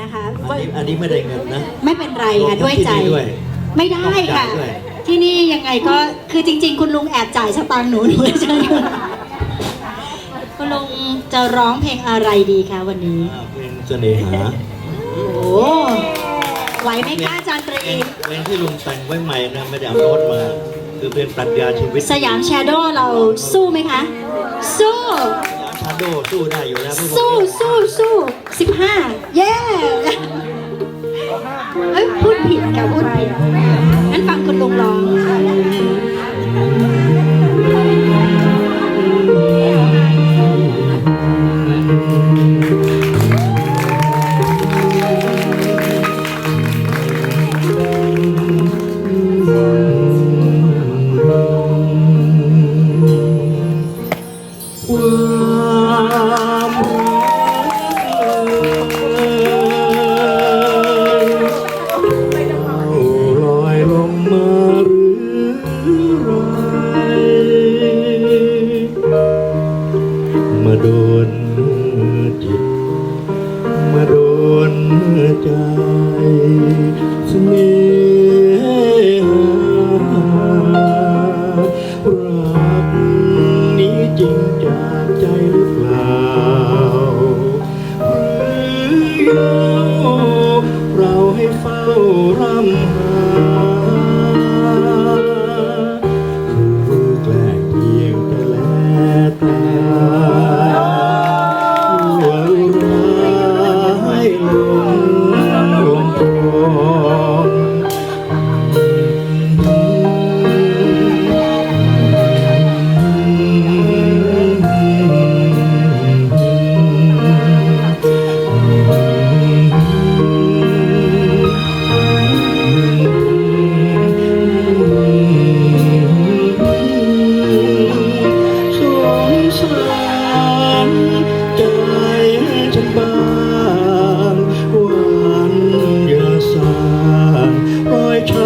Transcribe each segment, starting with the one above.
นะคะอันนี้อันนี้ไม่ได้เงินนะ ไม่เป็นไรค่ะรวมทั้งด้วยใจที่นี่ด้วยไม่ได้ค่ะต้องจ่ายด้วยที่นี่ยังไงก็คือจริง ๆ คุณลุงแอบจ่ายสตางค์หนูหนูเลยเชิญคุณคุณลุงจะร้องเพลงอะไรดีคะวันนี้อ่าเพลงเสน่หาโอ้ไหวไหมคะอาจารย์ตรีเพลงเพลงที่ลุงแต่งไว้ใหม่นะไม่ได้เอาโน้ตมาคือเป็นปรัชญาชีวิต สยามแชโดว์เราสู้ไหมคะ สู้ชา โดสู้ได้อยู่แล้วพวกสู้สู้สู้สิบห้าเย้เอ้ยพูดผิดค่ะพูดผิด มาโดนจิต มาโดนใจสน่ห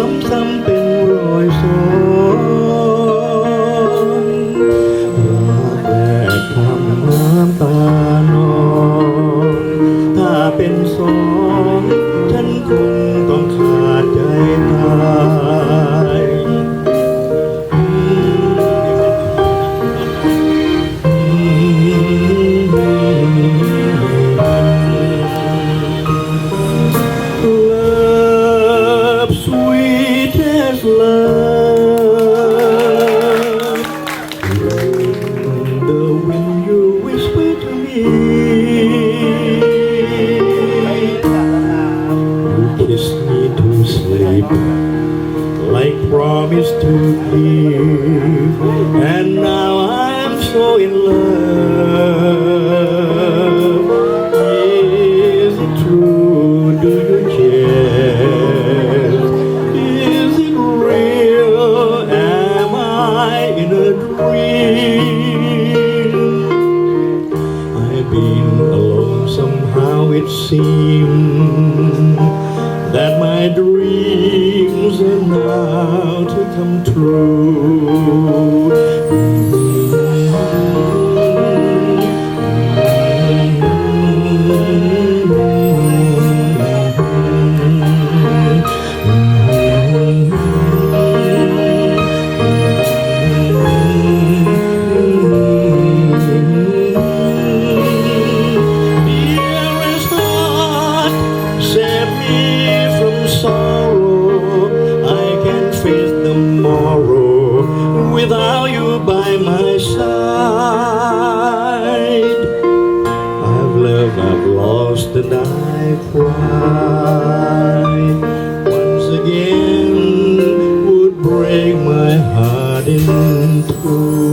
อยช้ำซ้ำเป็น sleep, like promise to keep. And now I'm so in love. Is it true? Do you care? Is it real? Am I in a dream? I've been alone somehow it seems that my dreams are now to come Dearest break my heart into.